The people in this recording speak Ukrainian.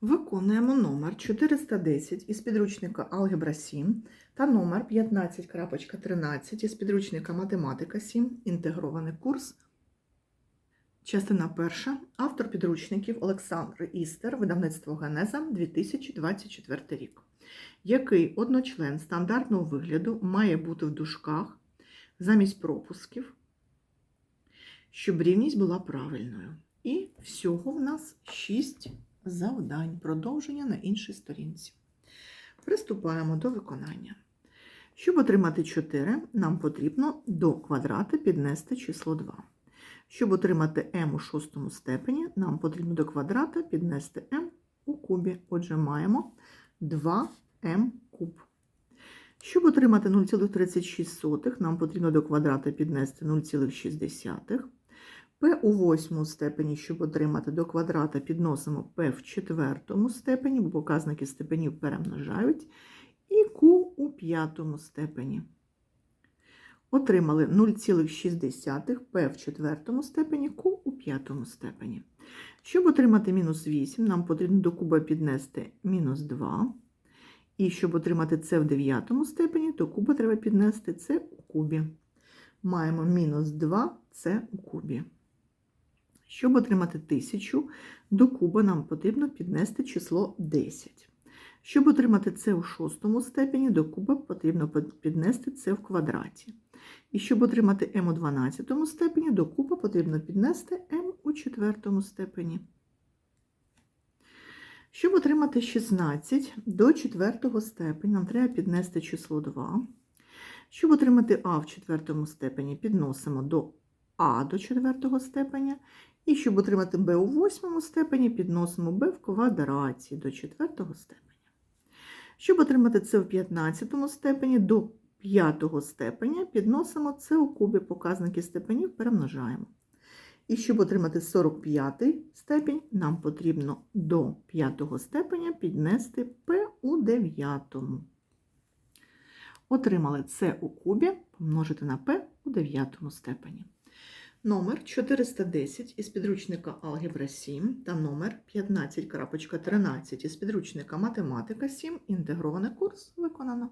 Виконуємо номер 410 із підручника Алгебра 7 та номер 15.13 із підручника Математика 7. Інтегрований курс. Частина перша. Автор підручників Олександр Істер, видавництво Генеза 2024 рік. Який одночлен стандартного вигляду має бути в дужках замість пропусків, щоб рівність була правильною. І всього в нас 6 завдань, продовження на іншій сторінці. Приступаємо до виконання. Щоб отримати 4, нам потрібно до квадрата піднести число 2. Щоб отримати m у шостому степені, нам потрібно до квадрата піднести m у кубі. Отже, маємо 2m куб. Щоб отримати 0,36, нам потрібно до квадрата піднести 0,6. P у восьмому степені, щоб отримати до квадрата, підносимо P в четвертому степені, бо показники степенів перемножають, і Q у п'ятому степені. Отримали 0,6 P в четвертому степені, Q у п'ятому степені. Щоб отримати мінус 8, нам потрібно до куба піднести мінус 2. І щоб отримати С в дев'ятому степені, до куба треба піднести С у кубі. Маємо мінус 2 С у кубі. Щоб отримати 1000, до куба нам потрібно піднести число 10. Щоб отримати це у шостому степені, до куба потрібно піднести це в квадраті. І щоб отримати m у 12 степені, до куба потрібно піднести m у четвертому степені. Щоб отримати 16 до четвертого степені, нам треба піднести число 2. Щоб отримати а в четвертому степені, підносимо до а до четвертого степеня. І щоб отримати b у восьмому степені, підносимо b в квадраті до четвертого степеня. Щоб отримати це в 15 степені, до п'ятого степеня підносимо це у кубі, показники степенів перемножаємо. І щоб отримати 45 степень, нам потрібно до п'ятого степеня піднести p у дев'ятому. Отримали це у кубі помножити на p у дев'ятому степені. Номер 410 із підручника Алгебра 7 та номер 15.13 із підручника Математика 7. Інтегрований курс виконано.